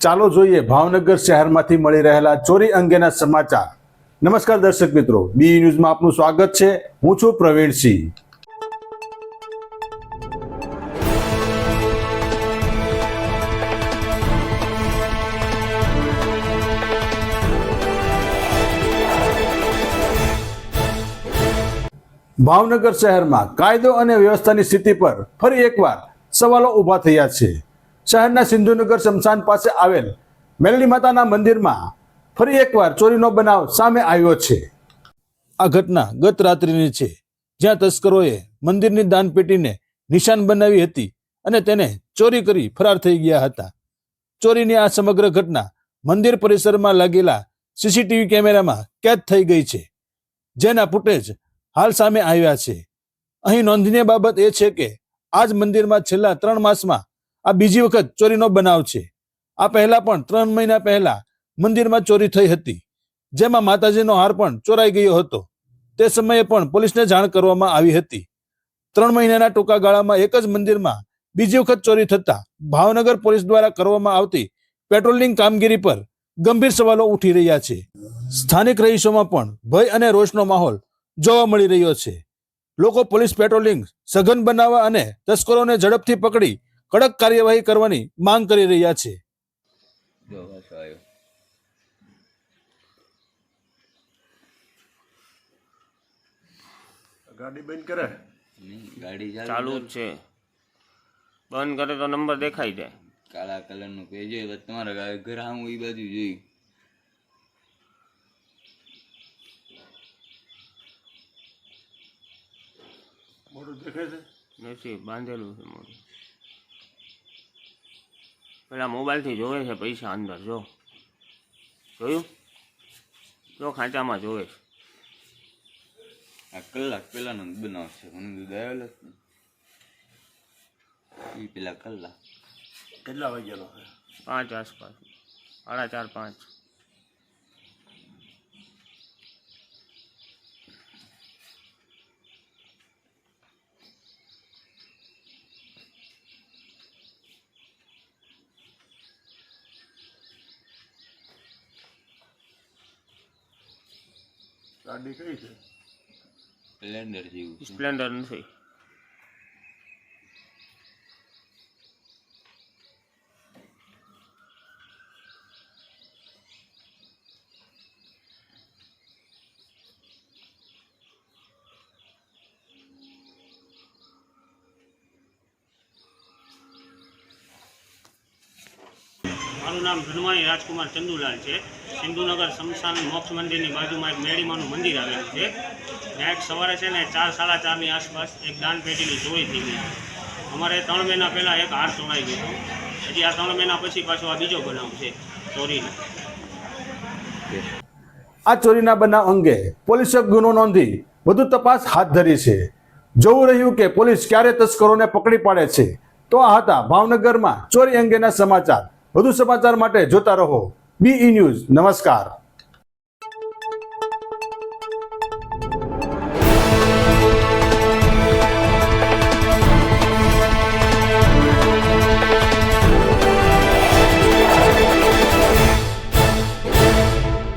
ચાલો જોઈએ ભાવનગર શહેરમાંથી મળી રહેલા ચોરી અંગેના સમાચાર. નમસ્કાર દર્શક મિત્રો, બી ન્યૂઝમાં આપનું સ્વાગત છે. હું છું પ્રવીણસિંહ ભાવનગર શહેરમાં કાયદો અને વ્યવસ્થાની સ્થિતિ પર ફરી એકવાર સવાલો ઊભા થયા છે. શહેરના સિંધુનગર શમશાન પાસે આવેલ મેલડી માતાના મંદિરમાં ફરી એકવાર ચોરીનો બનાવ સામે આવ્યો છે. આ ઘટના ગત રાત્રિની છે. જ્યાં તસ્કરોએ મંદિરની દાનપેટીને નિશાન બનાવી હતી અને તેને ચોરી કરી ફરાર થઈ ગયા હતા. ચોરીની આ સમગ્ર ઘટના મંદિર પરિસરમાં લાગેલા સીસીટીવી કેમેરામાં કેદ થઈ ગઈ છે. જેના ફૂટેજ હાલ સામે આવ્યા છે. અહીં નોંધનીય બાબત એ છે કે આ જ મંદિરમાં છેલ્લા ત્રણ માસમાં આ બીજી વખત ચોરીનો બનાવ છે. આ પહેલા પણ ત્રણ મહિના પહેલા મંદિરમાં ચોરી થઈ હતી, જેમાં માતાજીનો હાર પણ ચોરાઈ ગયો હતો. તે સમયે પણ પોલીસને જાણ કરવામાં આવી હતી. ત્રણ મહિનાના ટૂંકા ગાળામાં એક જ મંદિરમાં બીજી વખત ચોરી થતા ભાવનગર પોલીસ દ્વારા કરવામાં આવતી પેટ્રોલિંગ કામગીરી પર ગંભીર સવાલો ઉઠી રહ્યા છે. સ્થાનિક રહીશોમાં પણ ભય અને રોષનો માહોલ જોવા મળી રહ્યો છે. લોકો પોલીસ પેટ્રોલિંગ સઘન બનાવવા અને તસ્કરોને ઝડપથી પકડી કડક કાર્યવાહી કરવાની માંગ કરી રહ્યા છે. ગાડી બંધ કરે? ગાડી ચાલુ જ છે. બંધ કરે તો નંબર દેખાઈ જાય. કાળા કલરનું પેજ હોય તમારા ઘર આમ એ બાજુ જોઈ. મોટું દેખાય છે? નથી બાંધેલું છે મોઢું. પેલા મોબાઈલથી જોવે છે પૈસા અંદર જો. જોયું? જો ખાંચામાં જોવે છે. આ કલાક પેલાનો જ બનાવ છે. મને દૂધ આવેલો એ પેલા કલાક. કેટલા વાગ્યાનો પાંચ આસપાસ. સાડા ચાર પાંચ. ગાડી કઈ છે? સ્પ્લેન્ડર જેવું સ્પ્લેન્ડર નથી. મારું નામ ધનવાણી રાજકુમાર ચંદુલાલ છે. સિંધુનગર શમશાન મોક્ષ મંદિરની બાજુમાં એક મેળીમાનું મંદિર આવેલું છે. ત્યાં સવારે છે ને ચાર, સાડા ચારની આસપાસ એક દાન પેટીની ચોરી થઈ ગઈ. અમારે ત્રણ મહિના પહેલાં એક હાર ચોરાઈ ગયો હજી આ ત્રણ મહિના પછી પાછો આ બીજો બનાવ છે, ચોરીનો. આ ચોરીના બનાવ અંગે પોલીસે ગુનો નોંધી વધુ તપાસ હાથ ધરી છે. જોવું રહ્યું કે પોલીસ ક્યારે તસ્કરોને પકડી પાડે છે. તો આ હતા ભાવનગરમાં ચોરી અંગેના સમાચાર. વધુ સમાચાર માટે જોતા રહો. બી ન્યૂઝ નમસ્કાર